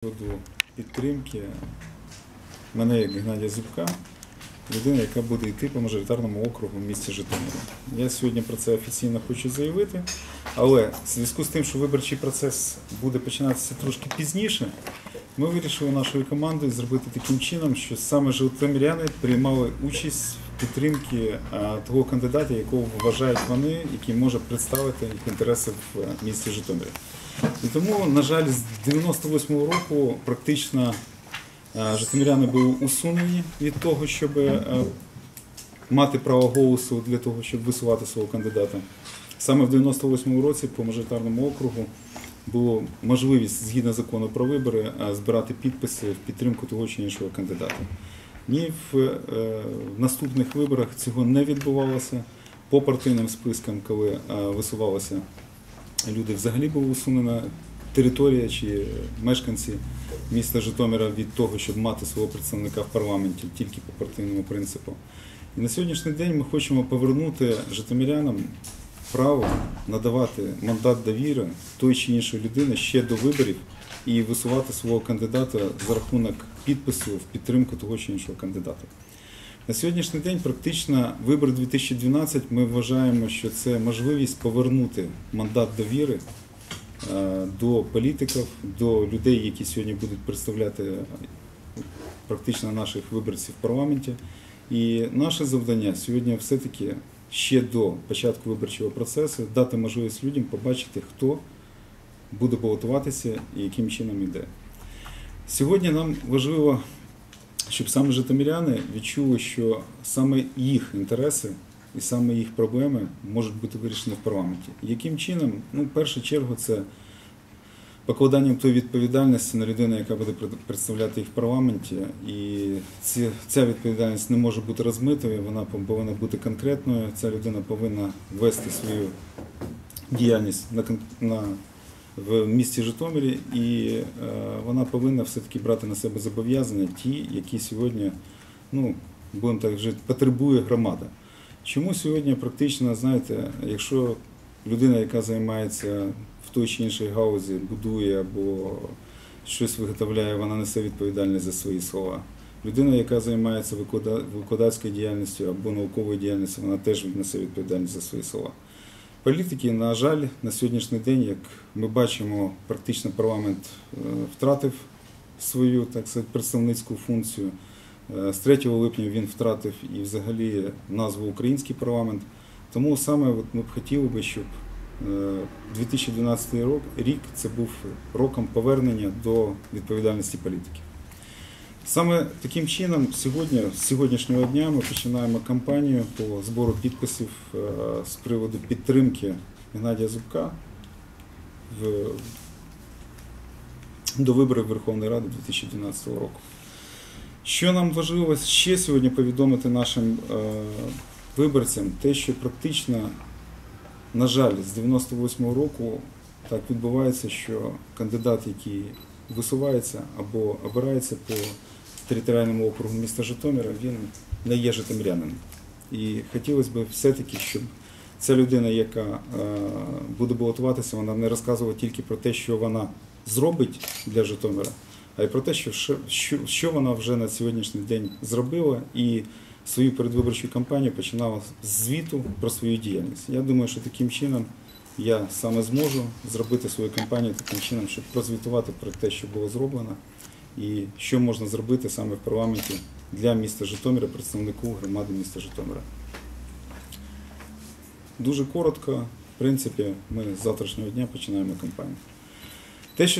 приводу підтримки мене як Геннадія Зубка, людина, яка буде йти по мажоритарному округу в місті Житомирі. Я сьогодні про це офіційно хочу заявити, але в зв'язку з тим, що виборчий процес буде починатися трошки пізніше, ми вирішили нашою командою зробити таким чином, що саме житомиряни приймали участь в підтримці а, того кандидата, якого вважають вони, який може представити їх інтереси в е, місті Житомирі. І тому, на жаль, з 98-го року практично е, житомиряни були усунені від того, щоб е, мати право голосу для того, щоб висувати свого кандидата. Саме в 98-му році по мажоритарному округу було можливість згідно закону про вибори е, збирати підписи в підтримку того чи іншого кандидата. Ні в е, наступних виборах цього не відбувалося. По партийним спискам, коли е, висувалося люди взагалі була усунена територія чи мешканці міста Житомира від того, щоб мати свого представника в парламенті тільки по партийному принципу. І на сьогоднішній день ми хочемо повернути житомирянам право надавати мандат довіри той чи іншої людини ще до виборів і висувати свого кандидата за рахунок підпису в підтримку того чи іншого кандидата. На сьогоднішній день практично вибори 2012 ми вважаємо, що це можливість повернути мандат довіри е, до політиків, до людей, які сьогодні будуть представляти практично наших виборців в парламенті. І наше завдання сьогодні все-таки ще до початку виборчого процесу дати можливість людям побачити, хто буде балотуватися і яким чином йде. Сьогодні нам важливо щоб саме житомиряни відчули, що саме їх інтереси і саме їх проблеми можуть бути вирішені в парламенті. Яким чином? Ну, в першу чергу, це покладанням тої відповідальності на людину, яка буде представляти їх в парламенті. І ця відповідальність не може бути розмитою, вона повинна бути конкретною. Ця людина повинна вести свою діяльність на, на в місті Житомирі, і е, вона повинна все-таки брати на себе зобов'язання ті, які сьогодні, ну, будемо так жити, потребує громада. Чому сьогодні практично, знаєте, якщо людина, яка займається в той чи іншій гаузі, будує або щось виготовляє, вона несе відповідальність за свої слова. Людина, яка займається викладацькою діяльністю або науковою діяльністю, вона теж несе відповідальність за свої слова. Політики, на жаль, на сьогоднішній день, як ми бачимо, практично парламент е, втратив свою так сказати, представницьку функцію. Е, З 3 липня він втратив і взагалі назву Український парламент. Тому саме от ми б хотіли би, щоб е, 2012 рок, рік це був роком повернення до відповідальності політиків. Саме таким чином, сьогодні, з сьогоднішнього дня, ми починаємо кампанію по збору підписів е, з приводу підтримки Геннадія Зубка в, до виборів Верховної Ради 2012 року. Що нам важливо ще сьогодні повідомити нашим е, виборцям, те, що практично, на жаль, з 98-го року так відбувається, що кандидат, який висувається або обирається по територіальному округу міста Житомира, він не є житомирянином. І хотілося б все-таки, щоб ця людина, яка е, буде балотуватися, вона не розказувала тільки про те, що вона зробить для Житомира, а й про те, що, що, що, вона вже на сьогоднішній день зробила і свою передвиборчу кампанію починала з звіту про свою діяльність. Я думаю, що таким чином я саме зможу зробити свою кампанію таким чином, щоб прозвітувати про те, що було зроблено, і що можна зробити саме в парламенті для міста Житомира, представнику громади міста Житомира. Дуже коротко, в принципі, ми з завтрашнього дня починаємо кампанію. Те, що